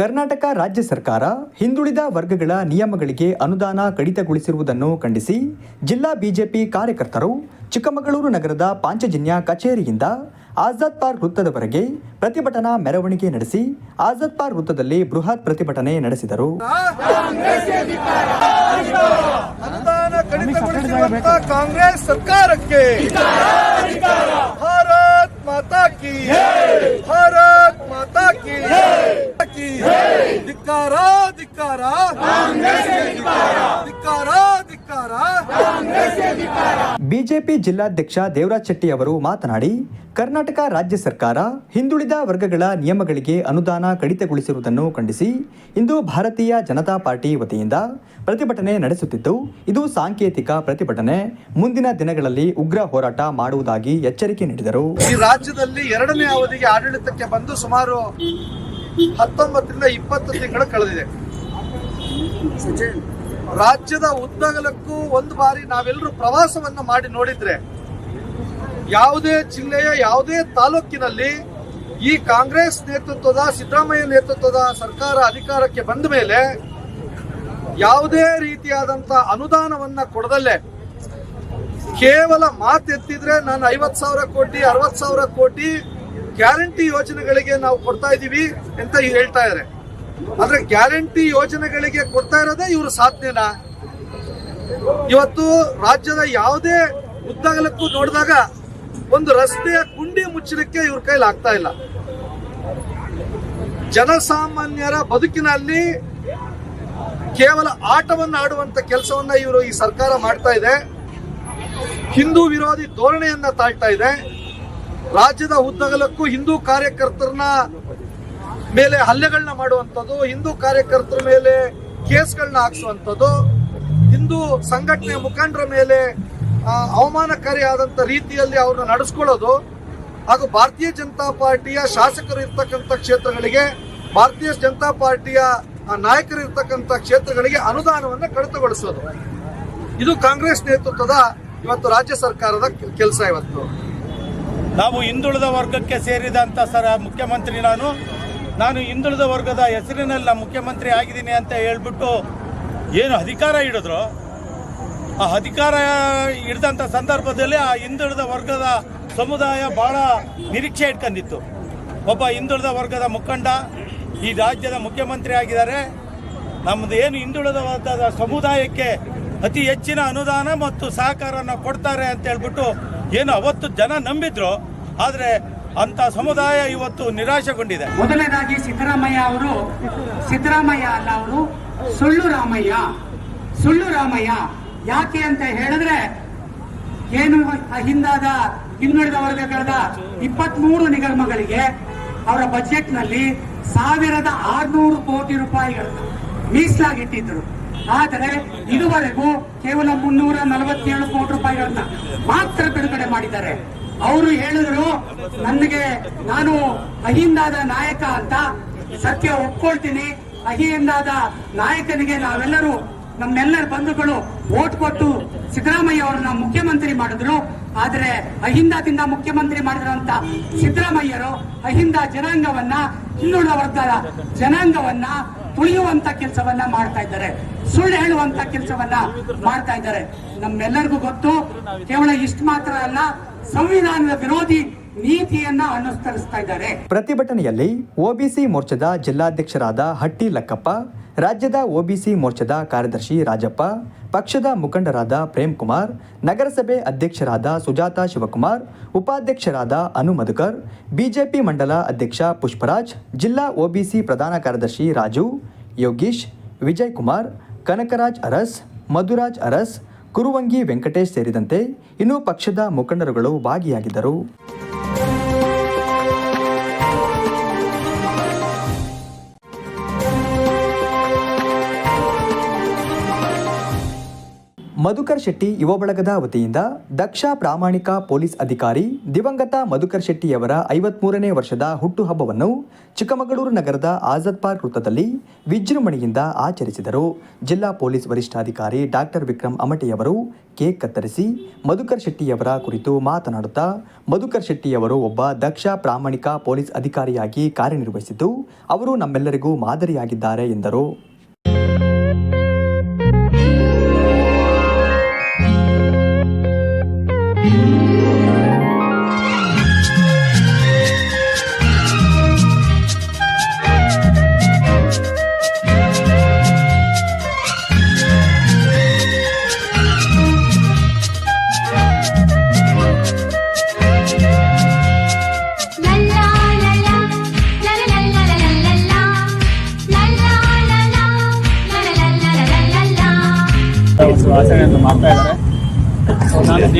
ಕರ್ನಾಟಕ ರಾಜ್ಯ ಸರ್ಕಾರ ಹಿಂದುಳಿದ ವರ್ಗಗಳ ನಿಯಮಗಳಿಗೆ ಅನುದಾನ ಕಡಿತಗೊಳಿಸಿರುವುದನ್ನು ಖಂಡಿಸಿ, ಜಿಲ್ಲಾ ಬಿಜೆಪಿ ಕಾರ್ಯಕರ್ತರು ಚಿಕ್ಕಮಗಳೂರು ನಗರದ ಪಾಂಚಜನ್ಯ ಕಚೇರಿಯಿಂದ ಆಜಾದ್ ಪಾರ್ಕ್ ವೃತ್ತದವರೆಗೆ ಪ್ರತಿಭಟನಾ ಮೆರವಣಿಗೆ ನಡೆಸಿ, ಆಜಾದ್ ಪಾರ್ಕ್ ವೃತ್ತದಲ್ಲಿ ಬೃಹತ್ ಪ್ರತಿಭಟನೆ ನಡೆಸಿದರು. ಕಾಂಗ್ರೆಸ್ ಸರ್ಕಾರಕ್ಕೆ ಭಾರತ್ ಮಾತಾ ಕಿ ಭಾರತ್ ಮಾತಾ ಕಿ ಕಿ. ಧಿಕ್ಕಾರ ಧಿಕ್ಕಾರ. ಧಿಕ್ಕಾರ ಧಿಕ್ಕಾರ. ಬಿಜೆಪಿ ಜಿಲ್ಲಾಧ್ಯಕ್ಷ ದೇವರಾಜ್ ಶೆಟ್ಟಿ ಅವರು ಮಾತನಾಡಿ ಕರ್ನಾಟಕ ರಾಜ್ಯ ಸರ್ಕಾರ ಹಿಂದುಳಿದ ವರ್ಗಗಳ ನಿಯಮಗಳಿಗೆ ಅನುದಾನ ಕಡಿತಗೊಳಿಸಿರುವುದನ್ನು ಖಂಡಿಸಿ ಇಂದು ಭಾರತೀಯ ಜನತಾ ಪಾರ್ಟಿ ವತಿಯಿಂದ ಪ್ರತಿಭಟನೆ ನಡೆಸುತ್ತಿದ್ದು ಇದು ಸಾಂಕೇತಿಕ ಪ್ರತಿಭಟನೆ. ಮುಂದಿನ ದಿನಗಳಲ್ಲಿ ಉಗ್ರ ಹೋರಾಟ ಮಾಡುವುದಾಗಿ ಎಚ್ಚರಿಕೆ ನೀಡಿದರು. ಈ ರಾಜ್ಯದಲ್ಲಿ ಎರಡನೇ ಅವಧಿಗೆ ಆಡಳಿತಕ್ಕೆ ಬಂದು ಸುಮಾರು ಹತ್ತೊಂಬತ್ತರಿಂದ ಇಪ್ಪತ್ತು ತಿಂಗಳು ಕಳೆದಿದೆ. ರಾಜ್ಯದ ಉದ್ದಗಲಕ್ಕೂ ಒಂದು ಬಾರಿ ನಾವೆಲ್ಲರೂ ಪ್ರವಾಸವನ್ನು ಮಾಡಿ ನೋಡಿದ್ರೆ ಯಾವುದೇ ಜಿಲ್ಲೆಯ ಯಾವುದೇ ತಾಲೂಕಿನಲ್ಲಿ ಈ ಕಾಂಗ್ರೆಸ್ ನೇತೃತ್ವದ, ಸಿದ್ದರಾಮಯ್ಯ ನೇತೃತ್ವದ ಸರ್ಕಾರ ಅಧಿಕಾರಕ್ಕೆ ಬಂದ ಮೇಲೆ ಯಾವುದೇ ರೀತಿಯಾದಂತ ಅನುದಾನವನ್ನ ಕೊಡದಲ್ಲೇ ಕೇವಲ ಮಾತೆತ್ತಿದ್ರೆ ನಾನು ಐವತ್ ಸಾವಿರ ಕೋಟಿ ಅರವತ್ ಸಾವಿರ ಕೋಟಿ ಗ್ಯಾರಂಟಿ ಯೋಜನೆಗಳಿಗೆ ನಾವು ಕೊಡ್ತಾ ಇದೀವಿ ಅಂತ ಹೇಳ್ತಾ ಇದಾರೆ ಆದ್ರೆ ಗ್ಯಾರಂಟಿ ಯೋಜನೆಗಳಿಗೆ ಕೊಡ್ತಾ ಇರೋದೇ ಇವರು ಸಾಧನೆನಾ ಇವತ್ತು ರಾಜ್ಯದ ಯಾವುದೇ ಉದ್ದಗಲಕ್ಕೂ ನೋಡಿದಾಗ ಒಂದು ರಸ್ತೆಯ ಗುಂಡಿ ಮುಚ್ಚಲಿಕ್ಕೆ ಇವ್ರ ಕೈಲಿ ಆಗ್ತಾ ಇಲ್ಲ. ಜನಸಾಮಾನ್ಯರ ಬದುಕಿನಲ್ಲಿ ಕೇವಲ ಆಟವನ್ನು ಆಡುವಂತ ಕೆಲಸವನ್ನ ಇವರು ಈ ಸರ್ಕಾರ ಮಾಡ್ತಾ ಇದೆ. ಹಿಂದೂ ವಿರೋಧಿ ಧೋರಣೆಯನ್ನ ತಾಳ್ತಾ ಇದೆ. ರಾಜ್ಯದ ಉದ್ದಗಲಕ್ಕೂ ಹಿಂದೂ ಕಾರ್ಯಕರ್ತರನ್ನ ಮೇಲೆ ಹಲ್ಲೆಗಳನ್ನ ಮಾಡುವಂಥದ್ದು, ಹಿಂದೂ ಕಾರ್ಯಕರ್ತರ ಮೇಲೆ ಕೇಸ್ಗಳನ್ನ ಹಾಕ್ಸುವಂಥದ್ದು, ಹಿಂದೂ ಸಂಘಟನೆ ಮುಖಂಡರ ಮೇಲೆ ಅವಮಾನಕಾರಿ ಅವಮಾನಕಾರಿಯಾದಂಥ ರೀತಿಯಲ್ಲಿ ಅವ್ರನ್ನ ನಡೆಸ್ಕೊಳ್ಳೋದು, ಹಾಗೂ ಭಾರತೀಯ ಜನತಾ ಪಾರ್ಟಿಯ ಶಾಸಕರು ಇರ್ತಕ್ಕಂಥ ಕ್ಷೇತ್ರಗಳಿಗೆ, ಭಾರತೀಯ ಜನತಾ ಪಾರ್ಟಿಯ ನಾಯಕರು ಇರ್ತಕ್ಕಂಥ ಕ್ಷೇತ್ರಗಳಿಗೆ ಅನುದಾನವನ್ನು ಕಡಿತಗೊಳಿಸೋದು. ಇದು ಕಾಂಗ್ರೆಸ್ ನೇತೃತ್ವದ ಇವತ್ತು ರಾಜ್ಯ ಸರ್ಕಾರದ ಕೆಲಸ ಇವತ್ತು. ನಾವು ಹಿಂದುಳಿದ ವರ್ಗಕ್ಕೆ ಸೇರಿದಂಥ ಸರ ಮುಖ್ಯಮಂತ್ರಿ ನಾನು. ನಾನು ಹಿಂದುಳಿದ ವರ್ಗದ ಹೆಸರಿನಲ್ಲಿ ಮುಖ್ಯಮಂತ್ರಿ ಆಗಿದ್ದೀನಿ ಅಂತ ಹೇಳ್ಬಿಟ್ಟು ಏನು ಅಧಿಕಾರ ಹಿಡಿದ್ರು? ಆ ಅಧಿಕಾರ ಹಿಡಿದಂಥ ಸಂದರ್ಭದಲ್ಲಿ ಆ ಹಿಂದುಳಿದ ವರ್ಗದ ಸಮುದಾಯ ಭಾಳ ನಿರೀಕ್ಷೆ ಇಟ್ಕೊಂಡಿತ್ತು. ಒಬ್ಬ ಹಿಂದುಳಿದ ವರ್ಗದ ಮುಖಂಡ ಈ ರಾಜ್ಯದ ಮುಖ್ಯಮಂತ್ರಿ ಆಗಿದ್ದಾರೆ. ನಮ್ಮದು ಏನು ಹಿಂದುಳಿದ ವರ್ಗದ ಸಮುದಾಯಕ್ಕೆ ಅತಿ ಹೆಚ್ಚಿನ ಅನುದಾನ ಮತ್ತು ಸಹಕಾರವನ್ನು ಕೊಡ್ತಾರೆ ಅಂತ ಹೇಳ್ಬಿಟ್ಟು ಏನು ಅವತ್ತು ಜನ ನಂಬಿದ್ರು, ಆದರೆ ಅಂತ ಸಮುದಾಯ ಇವತ್ತು ನಿರಾಶೆಗೊಂಡಿದೆ. ಮೊದಲನೇದಾಗಿ ಸಿದ್ದರಾಮಯ್ಯ ಅವರು, ಸಿದ್ದರಾಮಯ್ಯ ಅಲ್ಲ ಅವರು, ಸುಳ್ಳು ರಾಮಯ್ಯ. ಸುಳ್ಳು ರಾಮಯ್ಯ, ಯಾಕೆ ಅಂತ ಹೇಳಿದ್ರೆ, ಏನು ಹಿಂದಾದ ಹಿಂದುಳಿದ ವರ್ಗಗಳ ಇಪ್ಪತ್ಮೂರು ನಿಗಮಗಳಿಗೆ ಅವರ ಬಜೆಟ್ನಲ್ಲಿ ಸಾವಿರದ ಆರ್ನೂರು ಕೋಟಿ ರೂಪಾಯಿಗಳನ್ನು ಮೀಸಲಾಗಿಟ್ಟಿದ್ರು. ಆದರೆ ಇದುವರೆಗೂ ಕೇವಲ ಮುನ್ನೂರ ನಲವತ್ತೇಳು ಕೋಟಿ ರೂಪಾಯಿಗಳನ್ನ ಮಾತ್ರ ಬಿಡುಗಡೆ ಮಾಡಿದ್ದಾರೆ. ಅವರು ಹೇಳಿದ್ರು, ನನಗೆ ನಾನು ಅಹಿಂದಾದ ನಾಯಕ ಅಂತ ಸತ್ಯ ಒಪ್ಕೊಳ್ತೀನಿ. ಅಹಿಂದಾದ ನಾಯಕನಿಗೆ ನಾವೆಲ್ಲರೂ ನಮ್ಮೆಲ್ಲರ ಬಂಧುಗಳು ಓಟ್ ಕೊಟ್ಟು ಸಿದ್ದರಾಮಯ್ಯ ಅವರನ್ನ ಮುಖ್ಯಮಂತ್ರಿ ಮಾಡಿದ್ರು. ಆದರೆ ಅಹಿಂದದಿಂದ ಮುಖ್ಯಮಂತ್ರಿ ಮಾಡಿದ್ರಂತ ಸಿದ್ದರಾಮಯ್ಯರು ಅಹಿಂದ ಜನಾಂಗವನ್ನ, ಹಿಂದುಳಿದ ವರ್ಗದ ಜನಾಂಗವನ್ನ ತುಳಿಯುವಂತ ಕೆಲಸವನ್ನ ಮಾಡ್ತಾ ಇದ್ದಾರೆ. ಸುಳ್ಳು ಹೇಳುವಂತ ಕೆಲಸವನ್ನ ಮಾಡ್ತಾ ಇದ್ದಾರೆ. ನಮ್ಮೆಲ್ಲರಿಗೂ ಗೊತ್ತು, ಕೇವಲ ಇಷ್ಟು ಮಾತ್ರ ಅಲ್ಲ, ಸಂವಿಧಾನದ ವಿರೋಧಿ ನೀತಿಯನ್ನ ಅನುಸರಿಸ್ತಾ ಇದ್ದಾರೆ. ಪ್ರತಿಭಟನೆಯಲ್ಲಿ ಒಬಿಸಿ ಮೋರ್ಚಾದ ಜಿಲ್ಲಾಧ್ಯಕ್ಷರಾದ ಹಟ್ಟಿ ಲಕ್ಕಪ್ಪ, ರಾಜ್ಯದ ಒಬಿಸಿ ಮೋರ್ಚಾದ ಕಾರ್ಯದರ್ಶಿ ರಾಜಪ್ಪ, ಪಕ್ಷದ ಮುಖಂಡರಾದ ಪ್ರೇಮ್ ಕುಮಾರ್, ನಗರಸಭೆ ಅಧ್ಯಕ್ಷರಾದ ಸುಜಾತ ಶಿವಕುಮಾರ್, ಉಪಾಧ್ಯಕ್ಷರಾದ ಅನು ಮಧುಕರ್, ಬಿಜೆಪಿ ಮಂಡಲ ಅಧ್ಯಕ್ಷ ಪುಷ್ಪರಾಜ್, ಜಿಲ್ಲಾ ಒಬಿಸಿ ಪ್ರಧಾನ ಕಾರ್ಯದರ್ಶಿ ರಾಜು, ಯೋಗೀಶ್, ವಿಜಯ್ ಕುಮಾರ್, ಕನಕರಾಜ್ ಅರಸ್, ಮಧುರಾಜ್ ಅರಸ್, ಕುರುವಂಗಿ ವೆಂಕಟೇಶ್ ಸೇರಿದಂತೆ ಇನ್ನೂ ಪಕ್ಷದ ಮುಖಂಡರುಗಳು ಭಾಗಿಯಾಗಿದ್ದರು. ಮಧುಕರ್ ಶೆಟ್ಟಿ ಯುವ ಬಳಗದ ವತಿಯಿಂದ ದಕ್ಷ ಪ್ರಾಮಾಣಿಕ ಪೊಲೀಸ್ ಅಧಿಕಾರಿ ದಿವಂಗತ ಮಧುಕರ್ ಶೆಟ್ಟಿಯವರ ಐವತ್ಮೂರನೇ ವರ್ಷದ ಹುಟ್ಟುಹಬ್ಬವನ್ನು ಚಿಕ್ಕಮಗಳೂರು ನಗರದ ಆಜಾದ್ ಪಾರ್ಕ್ ವೃತ್ತದಲ್ಲಿ ವಿಜೃಂಭಣೆಯಿಂದ ಆಚರಿಸಿದರು. ಜಿಲ್ಲಾ ಪೊಲೀಸ್ ವರಿಷ್ಠಾಧಿಕಾರಿ ಡಾಕ್ಟರ್ ವಿಕ್ರಮ್ ಅಮಟಿಯವರು ಕೇಕ್ ಕತ್ತರಿಸಿ ಮಧುಕರ್ ಶೆಟ್ಟಿಯವರ ಕುರಿತು ಮಾತನಾಡುತ್ತಾ, ಮಧುಕರ್ ಶೆಟ್ಟಿಯವರು ಒಬ್ಬ ದಕ್ಷ ಪ್ರಾಮಾಣಿಕ ಪೊಲೀಸ್ ಅಧಿಕಾರಿಯಾಗಿ ಕಾರ್ಯನಿರ್ವಹಿಸಿದ್ದು, ಅವರು ನಮ್ಮೆಲ್ಲರಿಗೂ ಮಾದರಿಯಾಗಿದ್ದಾರೆ ಎಂದರು. Música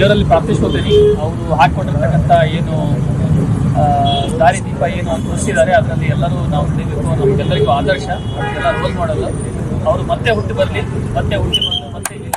ದೇವರಲ್ಲಿ ಪ್ರಾರ್ಥಿಸ್ಕೊತೀನಿ. ಅವರು ಹಾಕ್ಕೊಂಡಿರ್ತಕ್ಕಂಥ ಏನು ದಾರಿ ದಾರಿದೀಪ ಏನು ತೋರಿಸಿದ್ದಾರೆ, ಅದರಲ್ಲಿ ಎಲ್ಲರೂ ನಾವು ನಡೀಬೇಕು ನಮಗೆಲ್ಲರಿಗೂ ಆದರ್ಶ. ಎಲ್ಲ ರೋಲ್ ಮಾಡಲ್ಲ ಅವರು ಮತ್ತೆ ಹುಟ್ಟು ಬರಲಿ, ಮತ್ತೆ ಹುಟ್ಟಿ ಬಂದು ಮತ್ತೆ ಇಲ್ಲಿ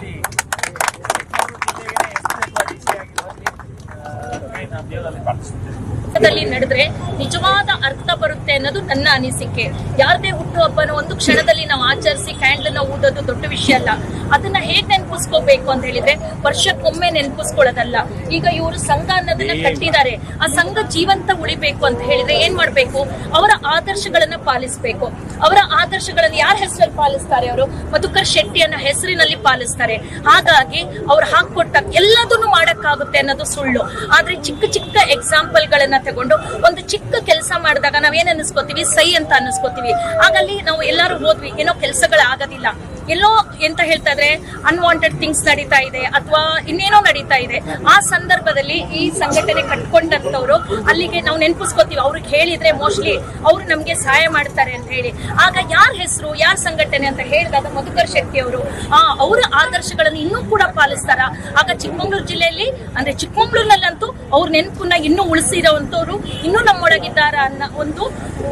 ದೇವರಲ್ಲಿ ನಡೆದ್ರೆ ನಿಜವಾದ ಅರ್ಥ ಬರುತ್ತೆ ಅನ್ನೋದು ನನ್ನ ಅನಿಸಿಕೆ. ಯಾರದೇ ಹುಟ್ಟುಹಬ್ಬನ ಒಂದು ಕ್ಷಣದಲ್ಲಿ ನಾವು ಆಚರಿಸಿ ಕ್ಯಾಂಡಲ್ ಊದೋದು ದೊಡ್ಡ ವಿಷಯ ಅಲ್ಲ. ಅದನ್ನ ಹೇಗ್ ನೆನಪಿಸ್ಕೋಬೇಕು ಅಂತ ಹೇಳಿದ್ರೆ ವರ್ಷಕ್ಕೊಮ್ಮೆ ನೆನ್ಪಿಸ್ಕೊಳ್ಳೋದಲ್ಲ. ಈಗ ಇವರು ಸಂಘ ಅನ್ನೋದನ್ನ ಕಟ್ಟಿದ್ದಾರೆ. ಆ ಸಂಘ ಜೀವಂತ ಉಳಿಬೇಕು ಅಂತ ಹೇಳಿದ್ರೆ ಏನ್ ಮಾಡ್ಬೇಕು? ಅವರ ಆದರ್ಶಗಳನ್ನ ಪಾಲಿಸ್ಬೇಕು. ಅವರ ಆದರ್ಶಗಳನ್ನ ಯಾರ ಹೆಸರಲ್ಲಿ ಪಾಲಿಸ್ತಾರೆ ಅವರು? ಮಧುಕರ್ ಶೆಟ್ಟಿ ಅನ್ನೋ ಹೆಸರಿನಲ್ಲಿ ಪಾಲಿಸ್ತಾರೆ. ಹಾಗಾಗಿ ಅವ್ರು ಹಾಕೊಟ್ಟ ಎಲ್ಲದನ್ನು ಮಾಡಕ್ಕಾಗುತ್ತೆ ಅನ್ನೋದು ಸುಳ್ಳು. ಆದ್ರೆ ಚಿಕ್ಕ ಚಿಕ್ಕ ಎಕ್ಸಾಂಪಲ್ ಗಳನ್ನ ತಗೊಂಡು ಒಂದು ಚಿಕ್ಕ ಕೆಲಸ ಮಾಡಿದಾಗ ನಾವೇನ್ ಅನ್ಸ್ಕೋತೀವಿ ಸೈ ಅಂತ ಅನ್ಸ್ಕೋತೀವಿ ಹಾಗಲ್ಲಿ ನಾವು ಎಲ್ಲರೂ ಹೋದ್ವಿ. ಏನೋ ಕೆಲಸಗಳು ಆಗೋದಿಲ್ಲ ಎಲ್ಲೋ ಎಂತ ಹೇಳ್ತಾ ಇದ್ರೆ ಅನ್ವಾಂಟೆಡ್ ಥಿಂಗ್ಸ್ ನಡೀತಾ ಇದೆ ಅಥವಾ ಇನ್ನೇನೋ ನಡೀತಾ ಇದೆ. ಆ ಸಂದರ್ಭದಲ್ಲಿ ಈ ಸಂಘಟನೆ ಕಟ್ಕೊಂಡಂತವ್ರು ಅಲ್ಲಿಗೆ ನಾವು ನೆನಪಿಸ್ಕೋತೀವಿ. ಅವ್ರಿಗೆ ಹೇಳಿದ್ರೆ ಮೋಸ್ಟ್ಲಿ ಅವರು ನಮ್ಗೆ ಸಹಾಯ ಮಾಡ್ತಾರೆ ಅಂತ ಹೇಳಿ. ಆಗ ಯಾರ ಹೆಸರು, ಯಾರ ಸಂಘಟನೆ ಅಂತ ಹೇಳಿದಾಗ ಮಧುಕರ್ ಶೆಟ್ಟಿ ಅವರು, ಆ, ಅವರ ಆದರ್ಶಗಳನ್ನು ಇನ್ನೂ ಕೂಡ ಪಾಲಿಸ್ತಾರ. ಆಗ ಚಿಕ್ಕಮಗಳೂರು ಜಿಲ್ಲೆಯಲ್ಲಿ, ಅಂದ್ರೆ ಚಿಕ್ಕಮಗಳೂರಿನಲ್ಲಂತೂ ಅವ್ರ ನೆನಪನ್ನ ಇನ್ನೂ ಉಳಿಸಿರೋಂಥವ್ರು ಇನ್ನೂ ನಮ್ಮೊಳಗಿದ್ದಾರ ಅನ್ನೋ ಒಂದು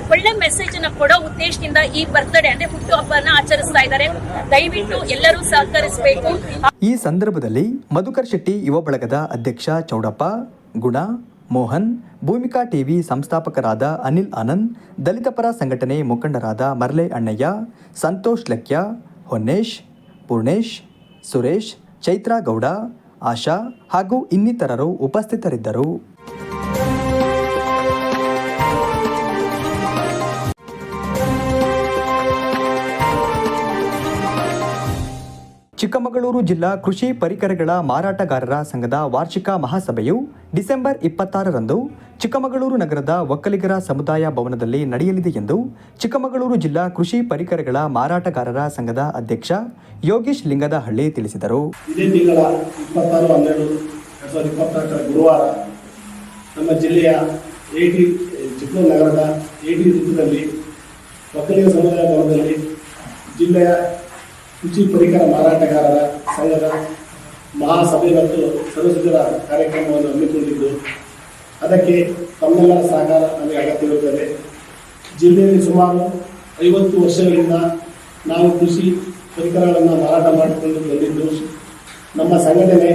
ಒಳ್ಳೆ ಮೆಸೇಜ್ ಅನ್ನ ಕೊಡೋ ಉದ್ದೇಶದಿಂದ ಈ ಬರ್ತ್ಡೇ ಅಂದ್ರೆ ಹುಟ್ಟುಹಬ್ಬನ ಆಚರಿಸ್ತಾ ಇದ್ದಾರೆ ದಯವಿಟ್ಟು ಎಲ್ಲರೂ ಸಹಕರಿಸಬೇಕು. ಈ ಸಂದರ್ಭದಲ್ಲಿ ಮಧುಕರ್ ಶೆಟ್ಟಿ ಯುವ ಬಳಗದ ಅಧ್ಯಕ್ಷ ಚೌಡಪ್ಪ, ಗುಣ, ಮೋಹನ್, ಭೂಮಿಕಾ ಟಿವಿ ಸಂಸ್ಥಾಪಕರಾದ ಅನಿಲ್ ಆನಂದ್, ದಲಿತ ಪರ ಸಂಘಟನೆ ಮುಖಂಡರಾದ ಮರ್ಲೆ ಅಣ್ಣಯ್ಯ, ಸಂತೋಷ್ ಲಕ್ಯ, ಹೊನ್ನೇಶ್, ಪೂರ್ಣೇಶ್, ಸುರೇಶ್, ಚೈತ್ರಾ ಗೌಡ, ಆಶಾ ಹಾಗೂ ಇನ್ನಿತರರು ಉಪಸ್ಥಿತರಿದ್ದರು. ಚಿಕ್ಕಮಗಳೂರು ಜಿಲ್ಲಾ ಕೃಷಿ ಪರಿಕರಗಳ ಮಾರಾಟಗಾರರ ಸಂಘದ ವಾರ್ಷಿಕ ಮಹಾಸಭೆಯು ಡಿಸೆಂಬರ್ ಇಪ್ಪತ್ತಾರರಂದು ಚಿಕ್ಕಮಗಳೂರು ನಗರದ ಒಕ್ಕಲಿಗರ ಸಮುದಾಯ ಭವನದಲ್ಲಿ ನಡೆಯಲಿದೆ ಎಂದು ಚಿಕ್ಕಮಗಳೂರು ಜಿಲ್ಲಾ ಕೃಷಿ ಪರಿಕರಗಳ ಮಾರಾಟಗಾರರ ಸಂಘದ ಅಧ್ಯಕ್ಷ ಯೋಗೀಶ್ ಲಿಂಗದಹಳ್ಳಿ ತಿಳಿಸಿದರು. ಇದೇ ತಿಂಗಳ ಇಪ್ಪತ್ತಾರು, ಹನ್ನೆರಡು ಸಾವಿರದ ಗುರುವಾರ ನಮ್ಮ ಜಿಲ್ಲೆಯ ಏಟಿ ಚಿಕ್ಕಮಗಳೂರು ನಗರದ ಏಟಿ ಸಮುದಾಯ ಭವನದಲ್ಲಿ ಜಿಲ್ಲೆಯ ಕೃಷಿ ಪರಿಕರ ಮಾರಾಟಗಾರರ ಸಂಘದ ಮಹಾಸಭೆ ಮತ್ತು ಸದಸ್ಯರ ಕಾರ್ಯಕ್ರಮವನ್ನು ಹಮ್ಮಿಕೊಂಡಿದ್ದು, ಅದಕ್ಕೆ ತಮ್ಮೆಲ್ಲರ ಸಹಕಾರ ನಮಗೆ ಅಗತ್ಯವಿರುತ್ತದೆ. ಜಿಲ್ಲೆಯಲ್ಲಿ ಸುಮಾರು ಐವತ್ತು ವರ್ಷಗಳಿಂದ ನಾವು ಕೃಷಿ ಪರಿಕರಗಳನ್ನು ಮಾರಾಟ ಮಾಡಿಕೊಂಡು ಬಂದಿದ್ದು, ನಮ್ಮ ಸಂಘಟನೆ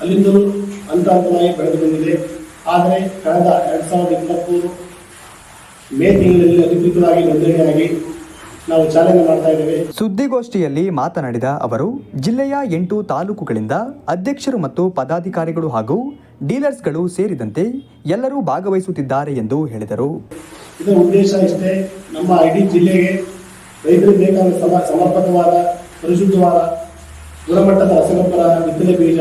ಅಲ್ಲಿಂದಲೂ ಹಂತ ಹಂತವಾಗಿ ಬೆಳೆದು ಬಂದಿದೆ ಆದರೆ ಕಳೆದ ಎರಡು ಸಾವಿರದ ಇಪ್ಪತ್ತ್ಮೂರು ಮೇ ತಿಂಗಳಲ್ಲಿ ಅಧಿಕೃತವಾಗಿ ನೋಂದಣಿಯಾಗಿ ನಾವು ಚಾಲನೆ ಮಾಡ್ತಾ ಇದ್ದೇವೆ. ಸುದ್ದಿಗೋಷ್ಠಿಯಲ್ಲಿ ಮಾತನಾಡಿದ ಅವರು ಜಿಲ್ಲೆಯ ಎಂಟು ತಾಲೂಕುಗಳಿಂದ ಅಧ್ಯಕ್ಷರು ಮತ್ತು ಪದಾಧಿಕಾರಿಗಳು ಹಾಗೂ ಡೀಲರ್ಸ್ಗಳು ಸೇರಿದಂತೆ ಎಲ್ಲರೂ ಭಾಗವಹಿಸುತ್ತಿದ್ದಾರೆ ಎಂದು ಹೇಳಿದರು. ಇದರ ಉದ್ದೇಶ ಇಷ್ಟೇ. ನಮ್ಮ ಇಡೀ ಜಿಲ್ಲೆಗೆ ರೈತರಿಗೆ ಬೇಕಾದ ಸಮ ಸಮರ್ಪಕವಾದ ಪರಿಶುದ್ಧವಾದ ಗುಣಮಟ್ಟದ ರಸಗೊಬ್ಬರ ಬಿತ್ತನೆ ಬೀಜ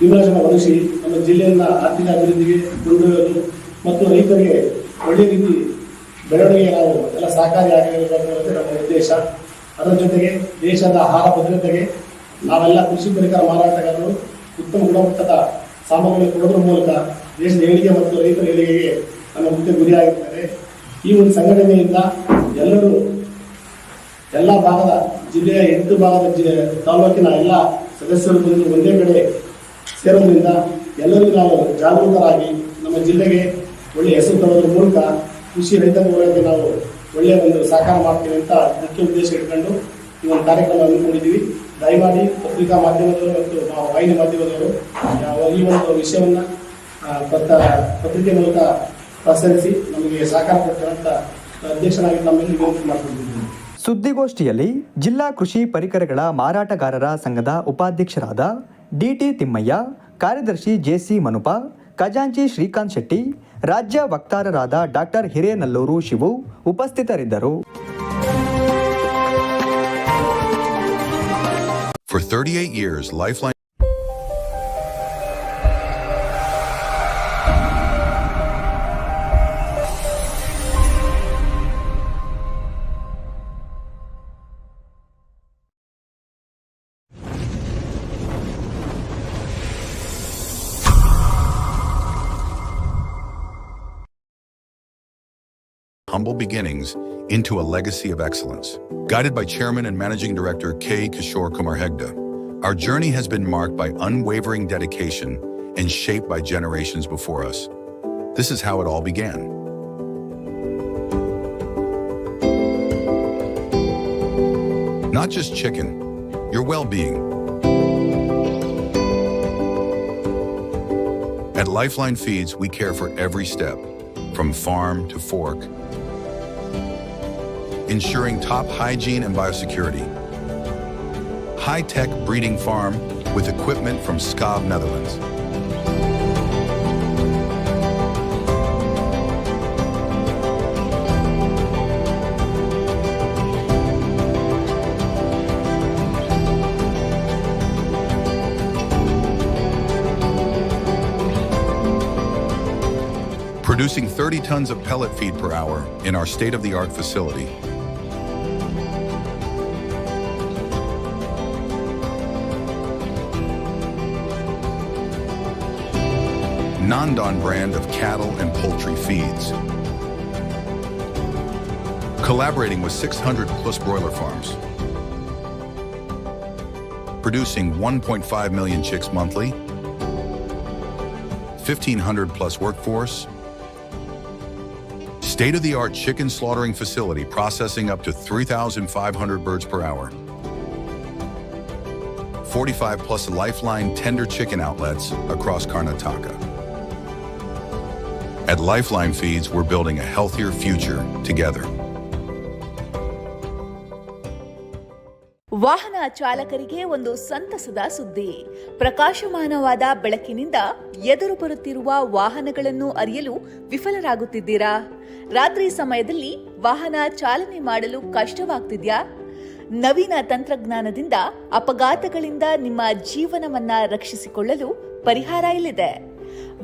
ವಿಮೋಚನ ಒದಗಿಸಿ ನಮ್ಮ ಜಿಲ್ಲೆಯನ್ನ ಆರ್ಥಿಕ ಅಭಿವೃದ್ಧಿಗೆ ಕೊಂಡೊಯ್ಯಲು ಮತ್ತು ರೈತರಿಗೆ ಒಳ್ಳೆಯ ರೀತಿ ಬೆಳವಣಿಗೆ ನಾವು ಎಲ್ಲ ಸಹಕಾರಿ ಅನ್ನೋದು ನಮ್ಮ ಉದ್ದೇಶ. ಅದರ ಜೊತೆಗೆ ದೇಶದ ಆಹಾರ ಭದ್ರತೆಗೆ ನಾವೆಲ್ಲ ಕೃಷಿ ಪರಿಕರ ಮಾರಾಟಗಾರರು, ಉತ್ತಮ ಗುಣಮಟ್ಟದ ಸಾಮಗ್ರಿ ಕೊಡೋದ್ರ ಮೂಲಕ ದೇಶದ ಏಳಿಗೆ ಮತ್ತು ರೈತರ ಏಳಿಗೆಗೆ ನಮ್ಮ ಮುಖ್ಯ ಗುರಿಯಾಗಿರುತ್ತದೆ ಈ ಒಂದು ಸಂಘಟನೆಯಿಂದ ಎಲ್ಲರೂ ಎಲ್ಲ ಭಾಗದ ಜಿಲ್ಲೆಯ ಎಂಟು ಭಾಗದ ಜಿ, ತಾಲೂಕಿನ ಎಲ್ಲ ಸದಸ್ಯರು ಒಂದೇ ಕಡೆ ಸೇರೋದ್ರಿಂದ ಎಲ್ಲರೂ ನಾವು ಜಾಗೃತರಾಗಿ ನಮ್ಮ ಜಿಲ್ಲೆಗೆ ಒಳ್ಳೆಯ ಹೆಸರು ತರೋದ್ರ ಮೂಲಕ ಕೃಷಿ ರೈತರ ವರ್ಗಕ್ಕೆ ನಾವು ಒಳ್ಳೆಯ ಒಂದು ಸಹಕಾರ ಮಾಡ್ತೀವಿ ಅಂತ ಮುಖ್ಯ ಉದ್ದೇಶ ಇಟ್ಕೊಂಡು ಈ ಒಂದು ಕಾರ್ಯಕ್ರಮ ಹಮ್ಮಿಕೊಂಡಿದ್ದೀವಿ. ದಯಮಾಡಿ ಪತ್ರಿಕಾ ಮಾಧ್ಯಮದವರು ಮತ್ತು ವಾಹಿನಿ ಮಾಧ್ಯಮದವರು ಈ ಒಂದು ವಿಷಯವನ್ನು ಪತ್ರ, ಪತ್ರಿಕೆ ಮೂಲಕ ಪ್ರಸರಿಸಿ ನಮಗೆ ಸಹಕಾರ ಕೊಡ್ತಾರಂತ ಅಧ್ಯಕ್ಷನಾಗಿ ನಮ್ಮಲ್ಲಿ ವಿನಂತಿ ಮಾಡ್ಕೊಂಡಿದ್ದೀವಿ ಸುದ್ದಿಗೋಷ್ಠಿಯಲ್ಲಿ ಜಿಲ್ಲಾ ಕೃಷಿ ಪರಿಕರಗಳ ಮಾರಾಟಗಾರರ ಸಂಘದ ಉಪಾಧ್ಯಕ್ಷರಾದ ಡಿಟಿ ತಿಮ್ಮಯ್ಯ, ಕಾರ್ಯದರ್ಶಿ ಜೆಸಿ ಮನುಪ ಖಜಾಂಚಿ ಶ್ರೀಕಾಂತ್ ಶೆಟ್ಟಿ ರಾಜ್ಯ ವಕ್ತಾರರಾದ ಡಾಕ್ಟರ್ ಹಿರೇನಲ್ಲೂರು ಶಿವು ಉಪಸ್ಥಿತರಿದ್ದರು. For 38 years, Lifeline beginnings into a legacy of excellence. Guided by Chairman and Managing Director K. Kishore Kumar Hegde, our journey has been marked by unwavering dedication and shaped by generations before us. This is how it all began. Not just chicken, your well being. At Lifeline Feeds, we care for every step, from farm to fork, ensuring top hygiene and biosecurity. High tech breeding farm with equipment from Skav, Netherlands. Producing 30 tons of pellet feed per hour in our state of the art facility. Nandon brand of cattle and poultry feeds. Collaborating with 600 plus broiler farms. Producing 1.5 million chicks monthly. 1,500 plus workforce. State of the art chicken slaughtering facility processing up to 3,500 birds per hour. 45 plus Lifeline tender chicken outlets across Karnataka. At Lifeline Feeds, we're building a healthier future together. ವಾಹನ ಚಾಲಕರಿಗೆ ಒಂದು ಸಂತಸದ ಸುದ್ದಿ. ಪ್ರಕಾಶಮಾನವಾದ ಬೆಳಕಿನಿಂದ ಎದುರು ಬರುತ್ತಿರುವ ವಾಹನಗಳನ್ನು ಅರಿಯಲು ವಿಫಲರಾಗುತ್ತಿದ್ದೀರಾ? ರಾತ್ರಿ ಸಮಯದಲ್ಲಿ ವಾಹನ ಚಾಲನೆ ಮಾಡಲು ಕಷ್ಟವಾಗ್ತಿದ್ಯಾ? ನವೀನ ತಂತ್ರಜ್ಞಾನದಿಂದ ಅಪಘಾತಗಳಿಂದ ನಿಮ್ಮ ಜೀವನವನ್ನ ರಕ್ಷಿಸಿಕೊಳ್ಳಲು ಪರಿಹಾರ ಇಲ್ಲಿದೆ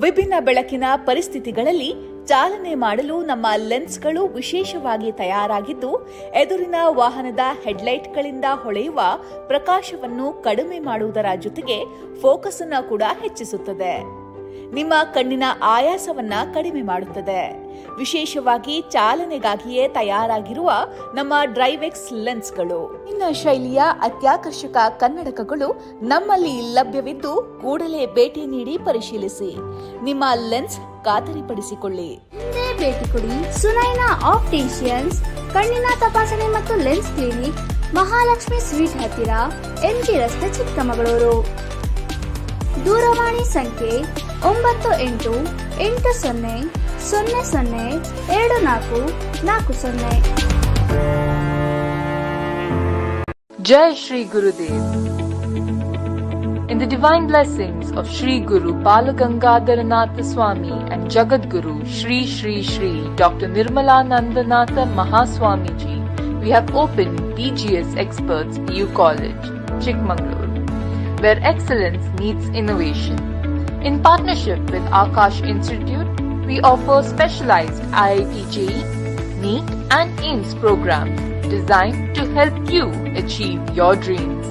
ವಿಭಿನ್ನ ಬೆಳಕಿನ ಪರಿಸ್ಥಿತಿಗಳಲ್ಲಿ ಚಾಲನೆ ಮಾಡಲು ನಮ್ಮ ಲೆನ್ಸ್ಗಳು ವಿಶೇಷವಾಗಿ ತಯಾರಾಗಿದ್ದು, ಎದುರಿನ ವಾಹನದ ಹೆಡ್ಲೈಟ್ಗಳಿಂದ ಹೊಳೆಯುವ ಪ್ರಕಾಶವನ್ನು ಕಡಿಮೆ ಮಾಡುವುದರ ಜೊತೆಗೆ ಫೋಕಸ್ ಅನ್ನು ಕೂಡ ಹೆಚ್ಚಿಸುತ್ತದೆ. ನಿಮ್ಮ ಕಣ್ಣಿನ ಆಯಾಸವನ್ನ ಕಡಿಮೆ ಮಾಡುತ್ತದೆ. ವಿಶೇಷವಾಗಿ ಚಾಲನೆಗಾಗಿಯೇ ತಯಾರಾಗಿರುವ ನಮ್ಮ ಡ್ರೈವೆಕ್ಸ್ ಲೆನ್ಸ್ಗಳು ಇನ್ನ ಶೈಲಿಯ ಅತ್ಯಾಕರ್ಷಕ ಕನ್ನಡಕಗಳು ನಮ್ಮಲ್ಲಿ ಲಭ್ಯವಿದ್ದು ಕೂಡಲೇ ಭೇಟಿ ನೀಡಿ ಪರಿಶೀಲಿಸಿ. ನಿಮ್ಮ ಲೆನ್ಸ್ ಖಾತರಿಪಡಿಸಿಕೊಳ್ಳಿ. ಭೇಟಿ ಕೊಡಿ ಸುನೈನಾ ಆಪ್ಟಿಷಿಯನ್ಸ್, ಕಣ್ಣಿನ ತಪಾಸಣೆ ಮತ್ತು ಲೆನ್ಸ್ ಕ್ಲಿನಿಕ್ ಮಹಾಲಕ್ಷ್ಮಿ ಸ್ವೀಟ್ ಹತ್ತಿರ ಎಂಜಿ ರಸ್ತೆ ಚಿಕ್ಕಮಗಳೂರು. ದೂರವಾಣಿ ಸಂಖ್ಯೆ ಒಂಬತ್ತು ಎಂಟು ಎಂಟು ಸೊನ್ನೆ ಸೊನ್ನೆ ಸೊನ್ನೆ ಎರಡು ನಾಲ್ಕು ನಾಲ್ಕು ಸೊನ್ನೆ Jai Shri Gurudev. In the divine blessings of Shri Guru Balagangadharanath Swami and Jagat Guru Shri Shri Shri Dr. Nirmalanandanatha Mahaswamiji, we have opened BGS Experts PU College, Chikmagalur, where excellence meets innovation. In partnership with Akash Institute, we offer specialized IIT NEET and AIMS programs designed to help you achieve your dreams.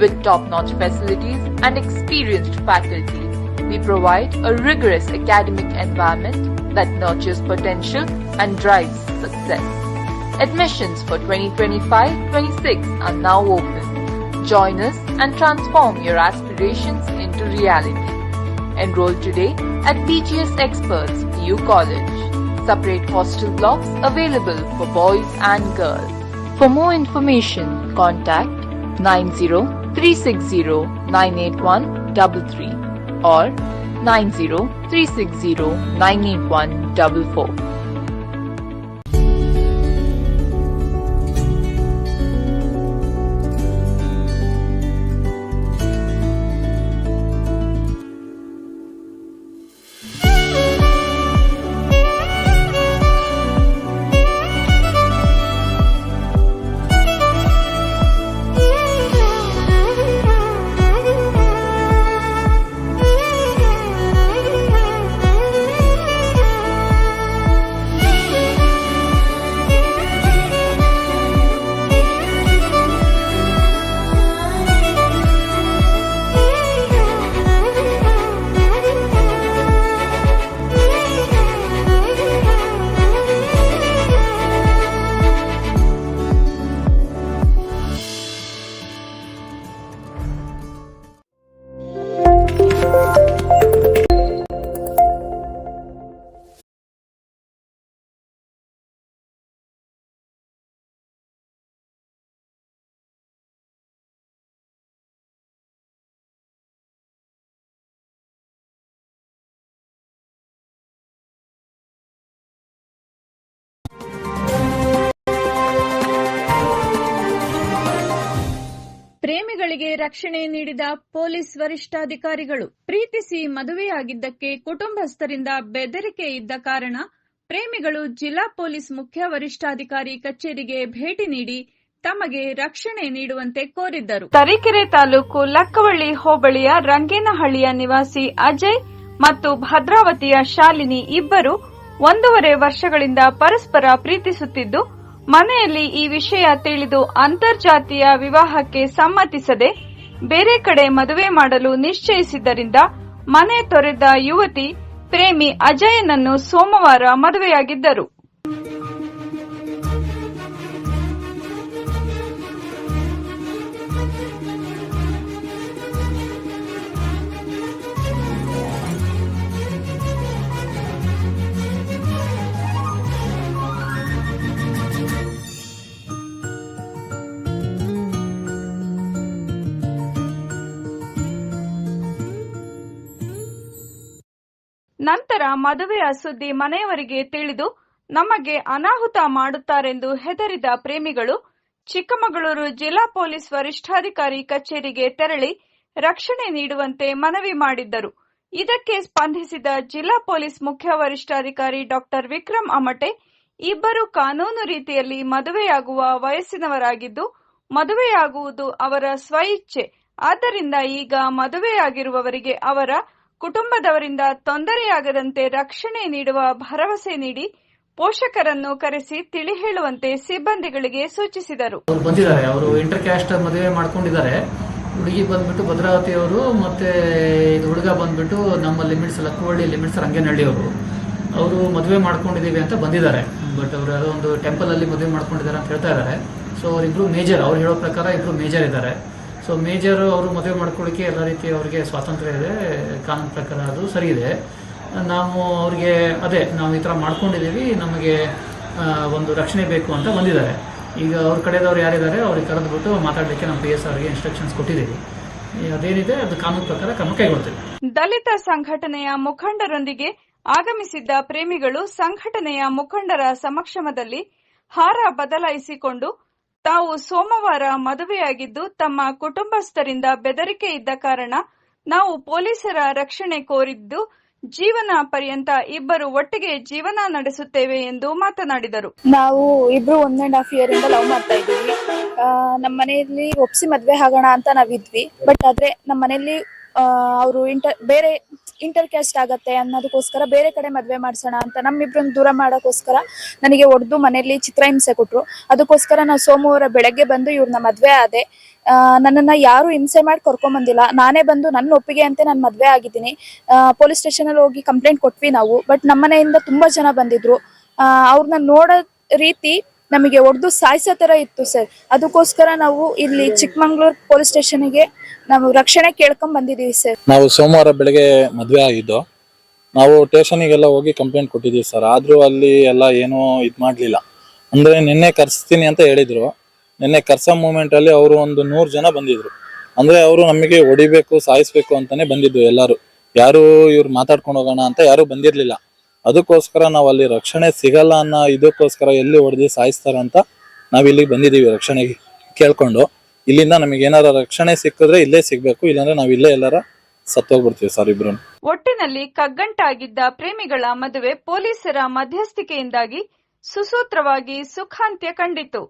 With top-notch facilities and experienced faculty, we provide a rigorous academic environment that nurtures potential and drives success. Admissions for 2025-26 are now open. Join us and transform your aspirations into reality. Enroll today at BGS Experts PU College. Separate hostel blocks available for boys and girls. For more information, contact 90 360 98133 or 90 ಪ್ರೇಮಿಗಳಿಗೆ ರಕ್ಷಣೆ ನೀಡಿದ police ವರಿಷ್ಠಾಧಿಕಾರಿಗಳು ಪ್ರೀತಿಸಿ ಮದುವೆಯಾಗಿದ್ದಕ್ಕೆ ಕುಟುಂಬಸ್ಥರಿಂದ ಬೆದರಿಕೆ ಇದ್ದ ಕಾರಣ ಪ್ರೇಮಿಗಳು ಜಿಲ್ಲಾ ಪೊಲೀಸ್ ಮುಖ್ಯ ವರಿಷ್ಠಾಧಿಕಾರಿ ಕಚೇರಿಗೆ ಭೇಟಿ ನೀಡಿ ತಮಗೆ ರಕ್ಷಣೆ ನೀಡುವಂತೆ ಕೋರಿದ್ದರು. ತರೀಕೆರೆ ತಾಲೂಕು ಲಕ್ಕವಳ್ಳಿ ಹೋಬಳಿಯ ರಂಗೇನಹಳ್ಳಿಯ ನಿವಾಸಿ ಅಜಯ್ ಮತ್ತು ಭದ್ರಾವತಿಯ ಶಾಲಿನಿ ಇಬ್ಬರು ಒಂದೂವರೆ ವರ್ಷಗಳಿಂದ ಪರಸ್ಪರ ಪ್ರೀತಿಸುತ್ತಿದ್ದು ಮನೆಯಲ್ಲಿ ಈ ವಿಷಯ ತಿಳಿದು ಅಂತರ್ಜಾತಿಯ ವಿವಾಹಕ್ಕೆ ಸಮ್ಮತಿಸದೆ ಬೇರೆ ಕಡೆ ಮದುವೆ ಮಾಡಲು ನಿಶ್ಚಯಿಸಿದ್ದರಿಂದ ಮನೆ ತೊರೆದ ಯುವತಿ ಪ್ರೇಮಿ ಅಜಯನನ್ನು ಸೋಮವಾರ ಮದುವೆಯಾಗಿದ್ದರು. ನಂತರ ಮದುವೆಯ ಸುದ್ದಿ ಮನೆಯವರಿಗೆ ತಿಳಿದು ನಮಗೆ ಅನಾಹುತ ಮಾಡುತ್ತಾರೆಂದು ಹೆದರಿದ ಪ್ರೇಮಿಗಳು ಚಿಕ್ಕಮಗಳೂರು ಜಿಲ್ಲಾ ಪೊಲೀಸ್ ವರಿಷ್ಠಾಧಿಕಾರಿ ಕಚೇರಿಗೆ ತೆರಳಿ ರಕ್ಷಣೆ ನೀಡುವಂತೆ ಮನವಿ ಮಾಡಿದ್ದರು. ಇದಕ್ಕೆ ಸ್ಪಂದಿಸಿದ ಜಿಲ್ಲಾ ಪೊಲೀಸ್ ಮುಖ್ಯ ವರಿಷ್ಠಾಧಿಕಾರಿ ಡಾಕ್ಟರ್ ವಿಕ್ರಮ್ ಅಮಟೆ, ಇಬ್ಬರು ಕಾನೂನು ರೀತಿಯಲ್ಲಿ ಮದುವೆಯಾಗುವ ವಯಸ್ಸಿನವರಾಗಿದ್ದು, ಮದುವೆಯಾಗುವುದು ಅವರ ಸ್ವಇಚ್ಛೆ. ಆದ್ದರಿಂದ ಈಗ ಮದುವೆಯಾಗಿರುವವರಿಗೆ ಅವರ ಕುಟುಂಬದವರಿಂದ ತೊಂದರೆಯಾಗದಂತೆ ರಕ್ಷಣೆ ನೀಡುವ ಭರವಸೆ ನೀಡಿ ಪೋಷಕರನ್ನು ಕರೆಸಿ ತಿಳಿ ಹೇಳುವಂತೆ ಸಿಬ್ಬಂದಿಗಳಿಗೆ ಸೂಚಿಸಿದರು. ಅವರು ಬಂದಿದ್ದಾರೆ. ಅವರು ಇಂಟರ್ ಕ್ಯಾಸ್ಟ್ ಮದುವೆ ಮಾಡ್ಕೊಂಡಿದ್ದಾರೆ. ಹುಡುಗಿ ಬಂದ್ಬಿಟ್ಟು ಭದ್ರಾವತಿ ಅವರು ಮತ್ತೆ ಇದು ಹುಡುಗ ಬಂದ್ಬಿಟ್ಟು ನಮ್ಮ ಲಿಮಿಟ್ಸ್ ಲಕ್ಕವಳ್ಳಿ ಲಿಮಿಟ್ಸ್ ರಂಗೇನಹಳ್ಳಿ ಅವರು. ಅವರು ಮದುವೆ ಮಾಡ್ಕೊಂಡಿದ್ದೀವಿ ಅಂತ ಬಂದಿದ್ದಾರೆ. ಬಟ್ ಅವರು ಯಾವುದೋ ಒಂದು ಟೆಂಪಲ್ ಅಲ್ಲಿ ಮದುವೆ ಮಾಡ್ಕೊಂಡಿದ್ದಾರೆ ಅಂತ ಹೇಳ್ತಾ ಇದ್ದಾರೆ. ಸೊ ಅವರಿಬ್ರು ಮೇಜರ್ ಅವ್ರು ಹೇಳೋ ಪ್ರಕಾರ ಇಬ್ರು ಮೇಜರ್ ಇದ್ದಾರೆ. ಸೊ ಮೇಜರ್ ಅವರು ಮದುವೆ ಮಾಡ್ಕೊಳ್ಳಿಕ್ಕೆ ಎಲ್ಲ ರೀತಿ ಅವರಿಗೆ ಸ್ವಾತಂತ್ರ್ಯ ಇದೆ, ಕಾನೂನು ಪ್ರಕಾರ ಅದು ಸರಿ ಇದೆ. ನಾವು ಅವ್ರಿಗೆ ಅದೇ, ನಾವು ಈ ಥರ ಮಾಡ್ಕೊಂಡಿದ್ದೀವಿ, ನಮಗೆ ಒಂದು ರಕ್ಷಣೆ ಬೇಕು ಅಂತ ಬಂದಿದ್ದಾರೆ. ಈಗ ಅವ್ರ ಕಡೆದವ್ರು ಯಾರಿದ್ದಾರೆ, ಅವ್ರಿಗೆ ಕರೆದ್ಬಿಟ್ಟು ಮಾತಾಡಲಿಕ್ಕೆ ನಮ್ಮ ಪಿ ಎಸ್ ಅವ್ರಿಗೆ ಇನ್ಸ್ಟ್ರಕ್ಷನ್ಸ್ ಕೊಟ್ಟಿದ್ದೀವಿ. ಅದೇನಿದೆ, ಅದು ಕಾನೂನು ಪ್ರಕಾರ ಕ್ರಮ ಕೈಗೊಳ್ತೀವಿ. ದಲಿತ ಸಂಘಟನೆಯ ಮುಖಂಡರೊಂದಿಗೆ ಆಗಮಿಸಿದ್ದ ಪ್ರೇಮಿಗಳು ಸಂಘಟನೆಯ ಮುಖಂಡರ ಸಮಕ್ಷಮದಲ್ಲಿ ಹಾರ ಬದಲಾಯಿಸಿಕೊಂಡು ತಾವು ಸೋಮವಾರ ಮದುವೆಯಾಗಿದ್ದು ತಮ್ಮ ಕುಟುಂಬಸ್ಥರಿಂದ ಬೆದರಿಕೆ ಇದ್ದ ಕಾರಣ ನಾವು ಪೊಲೀಸರ ರಕ್ಷಣೆ ಕೋರಿದ್ದು ಜೀವನ ಪರ್ಯಂತ ಇಬ್ಬರು ಒಟ್ಟಿಗೆ ಜೀವನ ನಡೆಸುತ್ತೇವೆ ಎಂದು ಮಾತನಾಡಿದರು. ನಾವು ಇಬ್ರು ಒನ್ ಅಂಡ್ ಹಾಫ್ ಇಯರ್ ಇಂದ ಲವ್ ಮಾಡ್ತಾ ಇದ್ದೀವಿ. ನಮ್ಮ ಮನೆಯಲ್ಲಿ ಒಪ್ಸಿ ಮದ್ವೆ ಆಗೋಣ ಅಂತ ನಾವಿದ್ವಿ. ಬಟ್ ಆದ್ರೆ ನಮ್ಮ ಮನೆಯಲ್ಲಿ ಅವರು ಇಂಟರ್ ಬೇರೆ ಇಂಟರ್ ಕ್ಯಾಸ್ಟ್ ಆಗತ್ತೆ ಅನ್ನೋದಕ್ಕೋಸ್ಕರ ಬೇರೆ ಕಡೆ ಮದ್ವೆ ಮಾಡ್ಸೋಣ ಅಂತ ನಮ್ಮಿಬ್ರನ್ನ ದೂರ ಮಾಡೋಕ್ಕೋಸ್ಕರ ನನಗೆ ಒಡೆದು ಮನೆಯಲ್ಲಿ ಚಿತ್ರಹಿಂಸೆ ಕೊಟ್ರು. ಅದಕ್ಕೋಸ್ಕರ ನಾವು ಸೋಮವಾರ ಬೆಳಗ್ಗೆ ಬಂದು ಇವ್ರನ್ನ ಮದ್ವೆ ಆದೆ. ನನ್ನನ್ನ ಯಾರು ಹಿಂಸೆ ಮಾಡಿ ಕರ್ಕೊಂಡ್ ಬಂದಿಲ್ಲ. ನಾನೇ ಬಂದು ನನ್ನ ಒಪ್ಪಿಗೆ ಅಂತ ನಾನು ಮದ್ವೆ ಆಗಿದ್ದೀನಿ. ಪೊಲೀಸ್ ಸ್ಟೇಷನ್ ಅಲ್ಲಿ ಹೋಗಿ ಕಂಪ್ಲೇಂಟ್ ಕೊಟ್ವಿ ನಾವು ಬಟ್ ನಮ್ಮನೆಯಿಂದ ತುಂಬಾ ಜನ ಬಂದಿದ್ರು. ಅವ್ರನ್ನ ನೋಡೋ ರೀತಿ ನಮಗೆ ಒಡೆದು ಸಾಯಿಸೋ ತರ ಇತ್ತು ಸರ್. ಅದಕ್ಕೋಸ್ಕರ ನಾವು ಇಲ್ಲಿ ಚಿಕ್ಕಮಂಗ್ಳೂರ್ ಪೊಲೀಸ್ ಸ್ಟೇಷನ್ಗೆ ನಾವು ರಕ್ಷಣೆ ಕೇಳ್ಕೊಂಡ್ ಬಂದಿದೀವಿ ಸರ್. ನಾವು ಸೋಮವಾರ ಬೆಳಗ್ಗೆ ಮದ್ವೆ ಆಗಿದ್ದು, ನಾವು ಸ್ಟೇಷನಿಗೆಲ್ಲ ಹೋಗಿ ಕಂಪ್ಲೇಂಟ್ ಕೊಟ್ಟಿದ್ದೀವಿ ಸರ್. ಆದ್ರೂ ಅಲ್ಲಿ ಎಲ್ಲ ಏನೂ ಇದು ಮಾಡಲಿಲ್ಲ. ಅಂದ್ರೆ ನಿನ್ನೆ ಕರ್ಸ್ತೀನಿ ಅಂತ ಹೇಳಿದ್ರು. ನಿನ್ನೆ ಕರ್ಸೋ ಮೂಮೆಂಟಲ್ಲಿ ಅವರು ಒಂದು ನೂರ್ ಜನ ಬಂದಿದ್ರು. ಅಂದ್ರೆ ಅವರು ನಮಗೆ ಹೊಡಿಬೇಕು, ಸಾಯಿಸ್ಬೇಕು ಅಂತಾನೆ ಬಂದಿದ್ದು ಎಲ್ಲಾರು. ಯಾರು ಇವ್ರು ಮಾತಾಡ್ಕೊಂಡು ಹೋಗೋಣ ಅಂತ ಯಾರು ಬಂದಿರ್ಲಿಲ್ಲ. ಅದಕ್ಕೋಸ್ಕರ ನಾವು ಅಲ್ಲಿ ರಕ್ಷಣೆ ಸಿಗಲ್ಲ ಅನ್ನೋ ಇದಕ್ಕೋಸ್ಕರ ಎಲ್ಲಿ ಹೊಡೆದು ಸಾಯಿಸ್ತಾರ ಅಂತ ನಾವ್ ಇಲ್ಲಿಗೆ ಬಂದಿದೀವಿ ರಕ್ಷಣೆಗೆ ಕೇಳ್ಕೊಂಡು. ಇಲ್ಲಿಂದ ನಮಗೆ ಏನಾರ ರಕ್ಷಣೆ ಸಿಕ್ಕಿದ್ರೆ ಇಲ್ಲೇ ಸಿಗ್ಬೇಕು, ಇಲ್ಲಾಂದ್ರೆ ನಾವ್ ಇಲ್ಲೇ ಎಲ್ಲಾರ ಸತ್ತೋಗ್ಬಿಡ್ತೀವಿ ಸರ್ ಇಬ್ರು. ಒಟ್ಟಿನಲ್ಲಿ ಕಗ್ಗಂಟಾಗಿದ್ದ ಪ್ರೇಮಿಗಳ ಮದುವೆ ಪೊಲೀಸರ ಮಧ್ಯಸ್ಥಿಕೆಯಿಂದಾಗಿ ಸುಸೂತ್ರವಾಗಿ ಸುಖಾಂತ್ಯ ಕಂಡಿತು